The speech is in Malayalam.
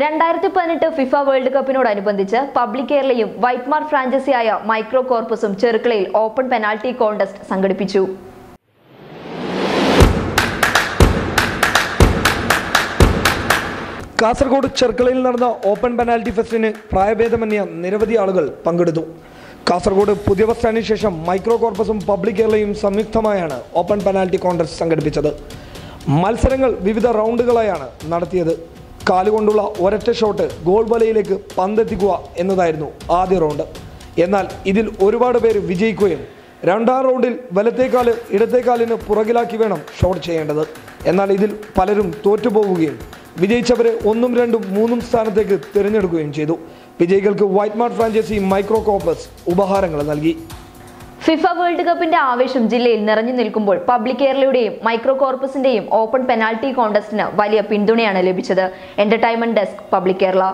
രണ്ടായിരത്തി പതിനെട്ട് ഫിഫ വേൾഡ് കപ്പിനോടനുബന്ധിച്ച് പബ്ലിക് കേരളയും വൈറ്റ്മാർ ഫ്രാഞ്ചൈസിയായ മൈക്രോ കോർപ്പസും ചെറുക്കളയിൽ ഓപ്പൺ പെനാൽറ്റി കോണ്ടസ്റ്റ് സംഘടിപ്പിച്ചു. കാസർഗോഡ് ചെർക്കളയിൽ നടന്ന ഓപ്പൺ പെനാൽറ്റി ഫെസ്റ്റിന് പ്രായഭേദമന്യ നിരവധി ആളുകൾ പങ്കെടുത്തു. കാസർഗോഡ് പുതിയ ബസ് സ്റ്റാൻഡിന് ശേഷം മൈക്രോ കോർപ്പസും പബ്ലിക് കേരളയും സംയുക്തമായാണ് ഓപ്പൺ പെനാൽറ്റി കോൺടെസ്റ്റ് സംഘടിപ്പിച്ചത്. മത്സരങ്ങൾ വിവിധ റൗണ്ടുകളായാണ് നടത്തിയത്. കാലുകൊണ്ടുള്ള ഒരൊറ്റ ഷോട്ട് ഗോൾ വലയിലേക്ക് പന്തെത്തിക്കുക എന്നതായിരുന്നു ആദ്യ റൗണ്ട് എന്നാൽ ഇതിൽ ഒരുപാട് പേര് വിജയിക്കുകയും രണ്ടാം റൗണ്ടിൽ വലത്തേക്കാൽ ഇടത്തേക്കാലിന് പുറകിലാക്കി വേണം ഷോട്ട് ചെയ്യേണ്ടത്. എന്നാൽ ഇതിൽ പലരും തോറ്റുപോവുകയും വിജയിച്ചവരെ ഒന്നും രണ്ടും മൂന്നും സ്ഥാനത്തേക്ക് തിരഞ്ഞെടുക്കുകയും ചെയ്തു. വിജയികൾക്ക് വൈറ്റ്മാർട്ട് ഫ്രാഞ്ചൈസി മൈക്രോ കോപ്പസ് ഉപഹാരങ്ങൾ നൽകി. ഫിഫ വേൾഡ് കപ്പിന്റെ ആവേശം ജില്ലയിൽ നിറഞ്ഞു നിൽക്കുമ്പോൾ പബ്ലിക് കേരളയുടെയും മൈക്രോ കോർപ്പസിന്റെയും ഓപ്പൺ പെനാൽറ്റി കോൺടെസ്റ്റിന് വലിയ പിന്തുണയാണ് ലഭിച്ചത്. Entertainment desk public Kerala.